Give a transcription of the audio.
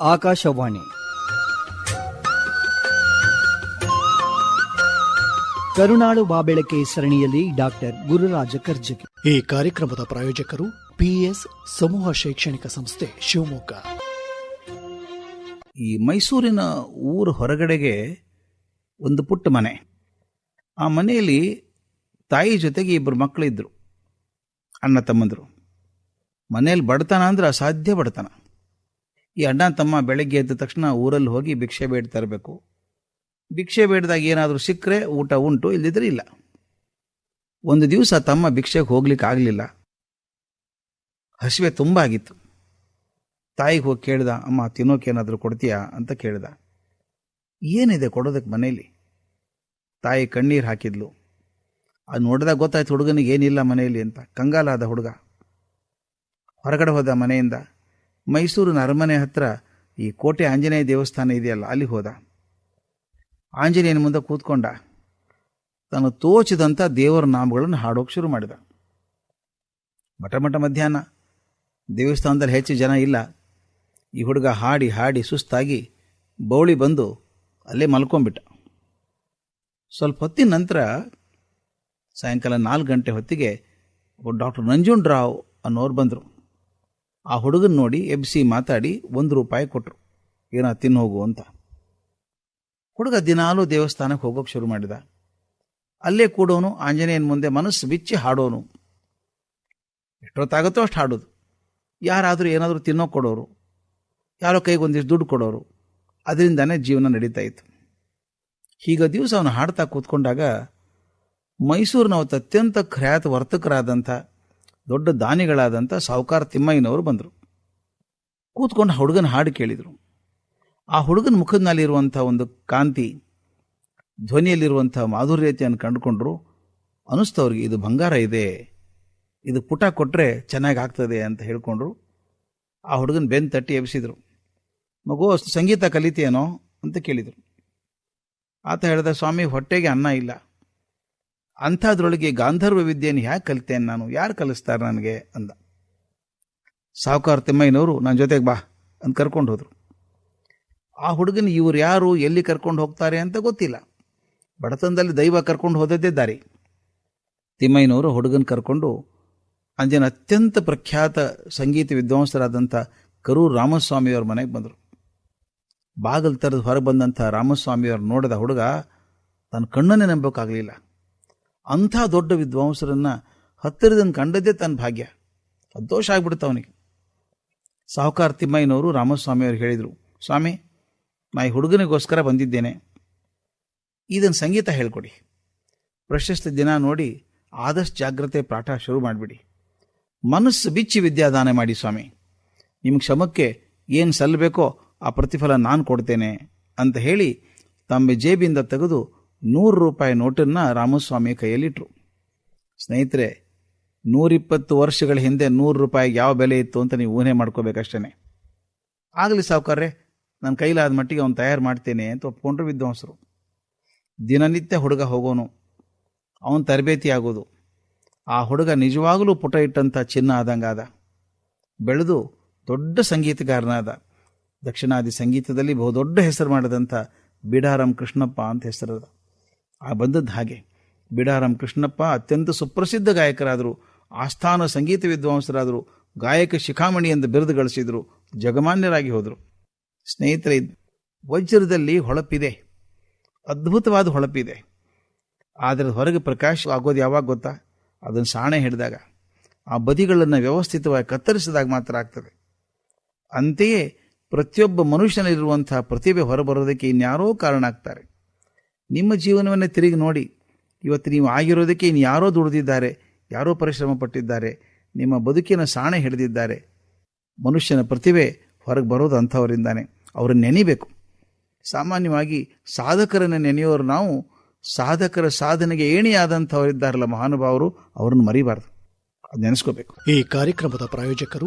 ಆಕಾಶವಾಣಿ. ಕರುಣಾಳು ಬಾಬೆಳಕೆ ಸರಣಿಯಲ್ಲಿ ಡಾಕ್ಟರ್ ಗುರುರಾಜ ಕರ್ಜಗಿ ಈ ಕಾರ್ಯಕ್ರಮದ ಪ್ರಾಯೋಜಕರು ಪಿಎಸ್ ಸಮೂಹ ಶೈಕ್ಷಣಿಕ ಸಂಸ್ಥೆ ಶಿವಮೊಗ್ಗ. ಈ ಮೈಸೂರಿನ ಊರ ಹೊರಗಡೆಗೆ ಒಂದು ಪುಟ್ಟ ಮನೆ. ಆ ಮನೆಯಲ್ಲಿ ತಾಯಿ ಜೊತೆಗೆ ಇಬ್ಬರು ಮಕ್ಕಳಿದ್ರು. ಅಣ್ಣ ತಮ್ಮಂದರು. ಮನೆಯಲ್ಲಿ ಬಡತನ ಅಂದ್ರೆ ಅಸಾಧ್ಯ ಬಡತನ. ಈ ಅಣ್ಣ ತಮ್ಮ ಬೆಳಗ್ಗೆ ಎದ್ದ ತಕ್ಷಣ ಊರಲ್ಲಿ ಹೋಗಿ ಭಿಕ್ಷೆ ಬೇಡ ತರಬೇಕು. ಭಿಕ್ಷೆ ಬೇಡದಾಗ ಏನಾದರೂ ಸಿಕ್ಕರೆ ಊಟ ಉಂಟು ಇಲ್ಲದಿದ್ರೆ ಇಲ್ಲ. ಒಂದು ದಿವಸ ತಮ್ಮ ಭಿಕ್ಷೆಗೆ ಹೋಗ್ಲಿಕ್ಕೆ ಆಗಲಿಲ್ಲ. ಹಸಿವೆ ತುಂಬ ಆಗಿತ್ತು. ತಾಯಿಗೆ ಹೋಗಿ ಕೇಳ್ದ, ಅಮ್ಮ, ತಿನ್ನೋಕೆ ಏನಾದರೂ ಕೊಡ್ತೀಯಾ? ಅಂತ ಕೇಳ್ದ. ಏನಿದೆ ಕೊಡೋದಕ್ಕೆ ಮನೇಲಿ? ತಾಯಿ ಕಣ್ಣೀರು ಹಾಕಿದ್ಲು. ಅದು ನೋಡಿದಾಗ ಗೊತ್ತಾಯ್ತು ಹುಡುಗನಿಗೆ ಏನಿಲ್ಲ ಮನೆಯಲ್ಲಿ ಅಂತ. ಕಂಗಾಲಾದ ಹುಡುಗ. ಹೊರಗಡೆ ಹೋದ ಮನೆಯಿಂದ ಮೈಸೂರಿನ ಅರಮನೆ ಹತ್ರ ಈ ಕೋಟೆ ಆಂಜನೇಯ ದೇವಸ್ಥಾನ ಇದೆಯಲ್ಲ, ಅಲ್ಲಿ ಹೋದ. ಆಂಜನೇಯನ ಮುಂದೆ ಕೂತ್ಕೊಂಡ. ತಾನು ತೋಚಿದಂಥ ದೇವರ ನಾಮಗಳನ್ನು ಹಾಡೋಕೆ ಶುರು ಮಾಡಿದ. ಮಠ ಮಠ ಮಧ್ಯಾಹ್ನ. ದೇವಸ್ಥಾನದಲ್ಲಿ ಹೆಚ್ಚು ಜನ ಇಲ್ಲ. ಈ ಹುಡುಗ ಹಾಡಿ ಹಾಡಿ ಸುಸ್ತಾಗಿ ಬೌಳಿ ಬಂದು ಅಲ್ಲೇ ಮಲ್ಕೊಂಬಿಟ್ಟ ಸ್ವಲ್ಪ ಹೊತ್ತಿನ ನಂತರ ಸಾಯಂಕಾಲ ನಾಲ್ಕು ಗಂಟೆ ಹೊತ್ತಿಗೆ ಡಾಕ್ಟರ್ ನಂಜುಂಡ್ರಾವ್ ಅನ್ನೋರು ಬಂದರು. ಆ ಹುಡುಗನ ನೋಡಿ ಎಬ್ಸಿ ಮಾತಾಡಿ ಒಂದು ರೂಪಾಯಿ ಕೊಟ್ಟರು ಏನೋ ತಿನ್ನೋಗು ಅಂತ. ಹುಡುಗ ದಿನಾಲೂ ದೇವಸ್ಥಾನಕ್ಕೆ ಹೋಗೋಕೆ ಶುರು ಮಾಡಿದ. ಅಲ್ಲೇ ಕೂಡೋನು ಆಂಜನೇಯನ ಮುಂದೆ ಮನಸ್ಸು ಬಿಚ್ಚಿ ಹಾಡೋನು. ಎಷ್ಟೊತ್ತಾಗುತ್ತೋ ಅಷ್ಟು ಹಾಡೋದು. ಯಾರಾದರೂ ಏನಾದರೂ ತಿನ್ನೋ ಕೊಡೋರು. ಯಾರೋ ಕೈಗೆ ಒಂದಿಷ್ಟು ದುಡ್ಡು ಕೊಡೋರು. ಅದರಿಂದನೇ ಜೀವನ ನಡೀತಾ ಇತ್ತು. ಹೀಗ ದಿವಸ ಅವನು ಹಾಡ್ತಾ ಕೂತ್ಕೊಂಡಾಗ ಮೈಸೂರಿನ ಅವತ್ತು ಅತ್ಯಂತ ಖ್ಯಾತ ವರ್ತಕರಾದಂಥ ದೊಡ್ಡ ದಾನಿಗಳಾದಂಥ ಸಾವುಕಾರ ತಿಮ್ಮಯ್ಯನವರು ಬಂದರು. ಕೂತ್ಕೊಂಡು ಹುಡುಗನ ಹಾಡು ಕೇಳಿದರು. ಆ ಹುಡುಗನ ಮುಖದಲ್ಲಿರುವಂಥ ಒಂದು ಕಾಂತಿ ಧ್ವನಿಯಲ್ಲಿರುವಂಥ ಮಾಧುರ್ಯತೆಯನ್ನು ಕಂಡುಕೊಂಡ್ರು. ಅನ್ನಿಸ್ತು ಅವ್ರಿಗೆ ಇದು ಬಂಗಾರ ಇದೆ, ಇದು ಪುಟ ಕೊಟ್ಟರೆ ಚೆನ್ನಾಗಿ ಆಗ್ತದೆ ಅಂತ ಹೇಳ್ಕೊಂಡ್ರು. ಆ ಹುಡುಗನ ಬೆನ್ನು ತಟ್ಟಿ ಎಬ್ಬಿಸಿದರು. ಮಗು, ಸಂಗೀತ ಕಲಿತೇನೋ ಅಂತ ಕೇಳಿದರು. ಆತ ಹೇಳಿದ, ಸ್ವಾಮಿ, ಹೊಟ್ಟೆಗೆ ಅನ್ನ ಇಲ್ಲ. ಅಂಥದ್ರೊಳಗೆ ಗಾಂಧರ್ವ ವಿದ್ಯೆಯನ್ನು ಯಾಕೆ ಕಲಿತೇನೆ ನಾನು? ಯಾರು ಕಲಿಸ್ತಾರೆ ನನಗೆ ಅಂದ. ಸಾವುಕಾರ ತಿಮ್ಮಯ್ಯನವರು ನನ್ನ ಜೊತೆಗೆ ಬಾ ಅಂತ ಕರ್ಕೊಂಡು ಹೋದರು. ಆ ಹುಡುಗನ ಇವ್ರು ಯಾರು, ಎಲ್ಲಿ ಕರ್ಕೊಂಡು ಹೋಗ್ತಾರೆ ಅಂತ ಗೊತ್ತಿಲ್ಲ. ಬಡತನದಲ್ಲಿ ದೈವ ಕರ್ಕೊಂಡು ಹೋದದ್ದೇ ದಾರಿ. ತಿಮ್ಮಯ್ಯನವರು ಹುಡುಗನ ಕರ್ಕೊಂಡು ಅಂಜನ ಅತ್ಯಂತ ಪ್ರಖ್ಯಾತ ಸಂಗೀತ ವಿದ್ವಾಂಸರಾದಂಥ ಕರೂರು ರಾಮಸ್ವಾಮಿಯವ್ರ ಮನೆಗೆ ಬಂದರು. ಬಾಗಿಲು ತರದು ಹೊರಗೆ ಬಂದಂಥ ರಾಮಸ್ವಾಮಿಯವ್ರು ನೋಡಿದ ಹುಡುಗ ತನ್ನ ಕಣ್ಣನ್ನೇ ನಂಬೋಕ್ಕಾಗಲಿಲ್ಲ. ಅಂಥ ದೊಡ್ಡ ವಿದ್ವಾಂಸರನ್ನು ಹತ್ತಿರದಿಂದ ಕಂಡದ್ದೇ ತನ್ನ ಭಾಗ್ಯ. ಸಂತೋಷ ಆಗ್ಬಿಡುತ್ತೆ ಅವನಿಗೆ. ಸಾಹುಕಾರ ತಿಮ್ಮಯ್ಯನವರು ರಾಮಸ್ವಾಮಿಯವರು ಹೇಳಿದರು, ಸ್ವಾಮಿ, ನಾ ಈ ಹುಡುಗನಿಗೋಸ್ಕರ ಬಂದಿದ್ದೇನೆ. ಇದನ್ನು ಸಂಗೀತ ಹೇಳ್ಕೊಡಿ. ಪ್ರಶಸ್ತಿ ದಿನ ನೋಡಿ ಆದಷ್ಟು ಜಾಗ್ರತೆ ಪಾಠ ಶುರು ಮಾಡಿಬಿಡಿ. ಮನಸ್ಸು ಬಿಚ್ಚಿ ವಿದ್ಯಾದಾನ ಮಾಡಿ ಸ್ವಾಮಿ. ನಿಮಗೆ ಶ್ರಮಕ್ಕೆ ಏನು ಸಲ್ಲಬೇಕೋ ಆ ಪ್ರತಿಫಲ ನಾನು ಕೊಡ್ತೇನೆ ಅಂತ ಹೇಳಿ ತಮ್ಮ ಜೇಬಿಂದ ತೆಗೆದು ನೂರು ರೂಪಾಯಿ ನೋಟನ್ನು ರಾಮಸ್ವಾಮಿ ಕೈಯಲ್ಲಿಟ್ಟರು ಸ್ನೇಹಿತರೆ, ನೂರಿಪ್ಪತ್ತು ವರ್ಷಗಳ ಹಿಂದೆ ನೂರು ರೂಪಾಯಿಗೆ ಯಾವ ಬೆಲೆ ಇತ್ತು ಅಂತ ನೀವು ಊಹೆ ಮಾಡ್ಕೋಬೇಕಷ್ಟೇ ಆಗಲಿ ಸಾವುಕಾರ್ರೆ ನನ್ನ ಕೈಲಾದ ಮಟ್ಟಿಗೆ ಅವ್ನು ತಯಾರು ಮಾಡ್ತೇನೆ ಅಂತ ಒಪ್ಕೊಂಡ್ರು ವಿದ್ವಾಂಸರು. ದಿನನಿತ್ಯ ಹುಡುಗ ಹೋಗೋನು, ಅವನ ತರಬೇತಿ ಆಗೋದು. ಆ ಹುಡುಗ ನಿಜವಾಗಲೂ ಪುಟ ಇಟ್ಟಂಥ ಚಿನ್ನ ಆದಂಗಾದ. ಬೆಳೆದು ದೊಡ್ಡ ಸಂಗೀತಗಾರನಾದ. ದಕ್ಷಿಣಾದಿ ಸಂಗೀತದಲ್ಲಿ ಬಹುದೊಡ್ಡ ಹೆಸರು ಮಾಡಿದಂಥ ಬಿಡಾರಂ ಕೃಷ್ಣಪ್ಪ ಅಂತ ಹೆಸರದ. ಆ ಬಂದದ್ದು ಹಾಗೆ. ಬಿಡಾರಾಮ್ ಕೃಷ್ಣಪ್ಪ ಅತ್ಯಂತ ಸುಪ್ರಸಿದ್ಧ ಗಾಯಕರಾದರು. ಆಸ್ಥಾನ ಸಂಗೀತ ವಿದ್ವಾಂಸರಾದರು. ಗಾಯಕ ಶಿಖಾಮಣಿ ಎಂದು ಬಿರುದು ಗಳಿಸಿದರು. ಜಗಮಾನ್ಯರಾಗಿ ಹೋದರು. ಸ್ನೇಹಿತರೆ, ವಜ್ರದಲ್ಲಿ ಹೊಳಪಿದೆ. ಅದ್ಭುತವಾದ ಹೊಳಪಿದೆ. ಆದರೆ ಹೊರಗೆ ಪ್ರಕಾಶ ಆಗೋದು ಯಾವಾಗ ಗೊತ್ತಾ? ಅದನ್ನು ಸಾಣೆ ಹಿಡಿದಾಗ. ಆ ಬದಿಗಳನ್ನು ವ್ಯವಸ್ಥಿತವಾಗಿ ಕತ್ತರಿಸಿದಾಗ ಮಾತ್ರ ಆಗ್ತದೆ. ಅಂತೆಯೇ ಪ್ರತಿಯೊಬ್ಬ ಮನುಷ್ಯನಲ್ಲಿರುವಂತಹ ಪ್ರತಿಭೆ ಹೊರಬರೋದಕ್ಕೆ ಇನ್ಯಾರೋ ಕಾರಣ ಆಗ್ತಾರೆ. ನಿಮ್ಮ ಜೀವನವನ್ನೇ ತಿರುಗಿ ನೋಡಿ. ಇವತ್ತು ನೀವು ಆಗಿರೋದಕ್ಕೆ ಇನ್ನು ಯಾರೋ ದುಡಿದಿದ್ದಾರೆ, ಯಾರೋ ಪರಿಶ್ರಮ ಪಟ್ಟಿದ್ದಾರೆ ನಿಮ್ಮ ಬದುಕಿನ ಸಾಣೆ ಹಿಡಿದಿದ್ದಾರೆ. ಮನುಷ್ಯನ ಪ್ರತಿಭೆ ಹೊರಗೆ ಬರೋದು ಅಂಥವರಿಂದಾನೆ. ಅವರನ್ನು ನೆನಿಬೇಕು. ಸಾಮಾನ್ಯವಾಗಿ ಸಾಧಕರನ್ನು ನೆನೆಯೋರು ನಾವು ಸಾಧಕರ ಸಾಧನೆಗೆ ಏಣಿಯಾದಂಥವರಿದ್ದಾರಲ್ಲ ಮಹಾನುಭಾವರು, ಅವರನ್ನು ಮರಿಬಾರ್ದು. ಅದು ನೆನೆಸ್ಕೋಬೇಕು. ಈ ಕಾರ್ಯಕ್ರಮದ ಪ್ರಾಯೋಜಕರು